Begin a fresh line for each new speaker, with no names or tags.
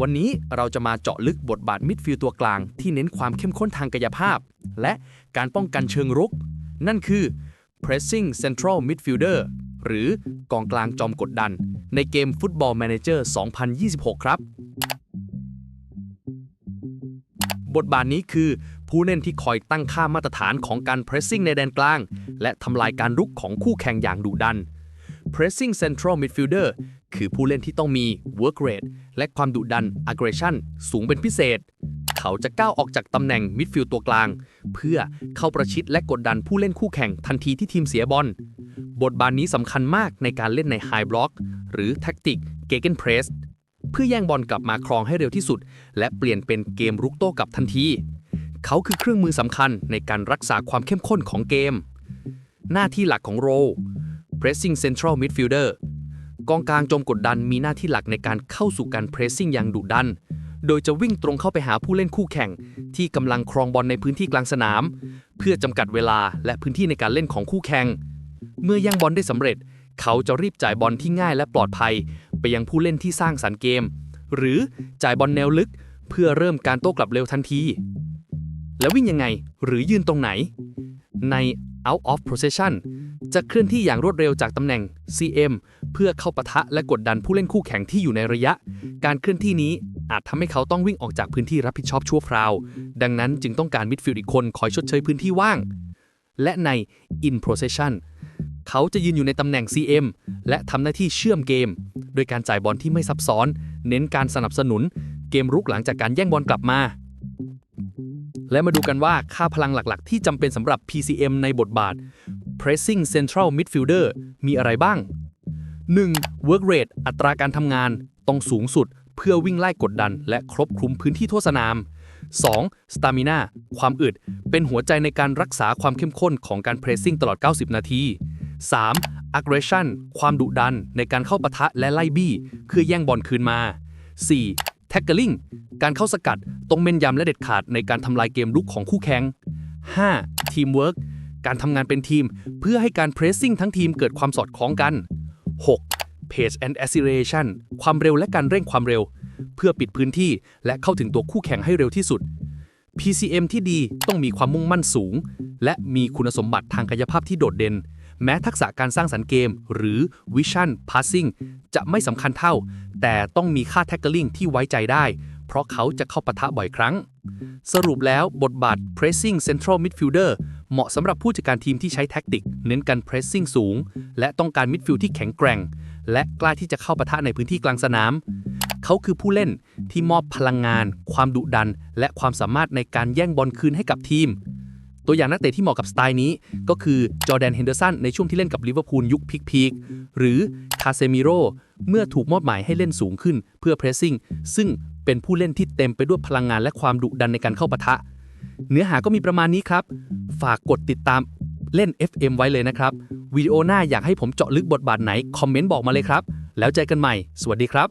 วันนี้เราจะมาเจาะลึกบทบาทมิดฟิลด์ตัวกลาง ที่เน้นความเข้มข้นทางกายภาพ และการป้องกันเชิงรุก นั่นคือ pressing central midfielder หรือกองกลางจอมกดดัน ในเกม Football Manager 2026 ครับ บทบาทนี้คือผู้เล่นที่คอยตั้งค่ามาตรฐานของการ pressing ในแดนกลาง และทำลายการรุกของคู่แข่งอย่างดุดัน pressing central midfielder คือผู้เล่นที่ต้องมี work rate และความดุดัน aggression สูงเป็นพิเศษ เขาจะก้าวออกจากตำแหน่งมิดฟิลด์ตัวกลาง เพื่อเข้าประชิดและกดดันผู้เล่นคู่แข่งทันทีที่ทีมเสียบอล บทบาทนี้สำคัญมากในการเล่นใน High Block หรือ Tactic Gegenpress เพื่อแย่งบอลกลับมาครองให้เร็วที่สุด และเปลี่ยนเป็นเกมรุกโต้กลับทันที เขาคือเครื่องมือสำคัญในการรักษาความเข้มข้นของเกม หน้าที่หลักของโร pressing central midfielder กองกลางโจมกดดันมีหน้าที่หลักในการเข้าสู่การ pressing อย่างดุดัน โดยจะวิ่งตรงเข้าไปหาผู้เล่นคู่แข่ง ที่กำลังครองบอลในพื้นที่กลางสนาม เพื่อจำกัดเวลาและพื้นที่ในการเล่นของคู่แข่ง เมื่อย่างบอลได้สำเร็จ เขาจะรีบจ่ายบอลที่ง่ายและปลอดภัย ไปยังผู้เล่นที่สร้างสรรค์เกม หรือจ่ายบอลแนวลึก เพื่อเริ่มการโต้กลับเร็วทันที แล้ววิ่งยังไงหรือยืนตรงไหน ใน out of possession จะเคลื่อนที่อย่างรวดเร็วจากตำแหน่ง CM เพื่อเข้าปะทะและกดดันผู้เล่นคู่แข่งที่อยู่ในระยะ การเคลื่อนที่นี้อาจทำให้เขาต้องวิ่งออกจากพื้นที่รับผิดชอบชั่วคราว ดังนั้นจึงต้องการมิดฟิลด์อีกคนคอยชดเชยพื้นที่ว่าง และใน in possession เขาจะยืนอยู่ในตำแหน่ง CM และทำหน้าที่เชื่อมเกม โดยการจ่ายบอลที่ไม่ซับซ้อน เน้นการสนับสนุน เกมรุกหลังจากการแย่งบอลกลับมา และมาดูกันว่าค่าพลังหลักๆ ที่จำเป็นสำหรับ PCM ในบทบาท Pressing Central Midfielder มีอะไรบ้าง 1. Work Rate อัตราการทำงานต้องสูงสุด เพื่อวิ่งไล่กดดัน และครบคลุมพื้นที่ทั่วสนาม 2. Stamina ความอึด เป็นหัวใจในการรักษาความเข้มข้นของการ Pressing ตลอด 90 นาที 3. Aggression ความดุดันในการเข้าปะทะและไล่บี้เพื่อแย่งบอลคืนมา 4. Tackling การเข้าสกัดต้องเม่นยำและเด็ดขาดในการทำลายเกมลุกของคู่แข่ง 5. Teamwork การทำงานเป็นทีม เพื่อให้การ pressing ทั้งทีมเกิดความสอดคล้องกัน 6. Pace and acceleration ความเร็วและการเร่งความเร็ว เพื่อปิดพื้นที่และเข้าถึงตัวคู่แข่งให้เร็วที่สุด PCM ที่ดีต้องมีความมุ่งมั่นสูง และมีคุณสมบัติทางกายภาพที่โดดเด่น แม้ทักษะการสร้างสรรค์เกม หรือ Vision Passing จะไม่สำคัญเท่า แต่ต้องมีค่า Tackling ที่ไว้ใจได้ เพราะเขาจะเข้าปะทะบ่อยครั้ง สรุปแล้วบทบาท Pressing Central Midfielder เหมาะสำหรับผู้จัดการทีมที่ใช้แท็กติก เน้นการ Pressing สูง และต้องการมิดฟิลด์ที่แข็งแกร่ง และกล้าที่จะเข้าปะทะในพื้นที่กลางสนาม เขาคือผู้เล่นที่มอบพลังงาน ความดุดัน และความสามารถในการแย่งบอลคืนให้กับทีม ตัวอย่างนักเตะที่เหมาะกับสไตล์นี้ ก็คือจอแดนเฮนเดอร์สันในช่วงที่เล่นกับลิเวอร์พูลยุคพีคๆหรือคาเซมิโรเมื่อถูกมอบหมายให้เล่นสูงขึ้นเพื่อเพรสซิ่งซึ่ง เป็นผู้เล่นที่เต็มไปด้วยพลังงานและความดุดันในการเข้าปะทะ เนื้อหาก็มีประมาณนี้ครับ ฝากกดติดตามเล่น FM ไว้เลยนะครับ วิดีโอหน้าอยากให้ผมเจาะลึกบทบาทไหน คอมเมนต์บอกมาเลยครับ แล้วเจอกันใหม่ สวัสดีครับ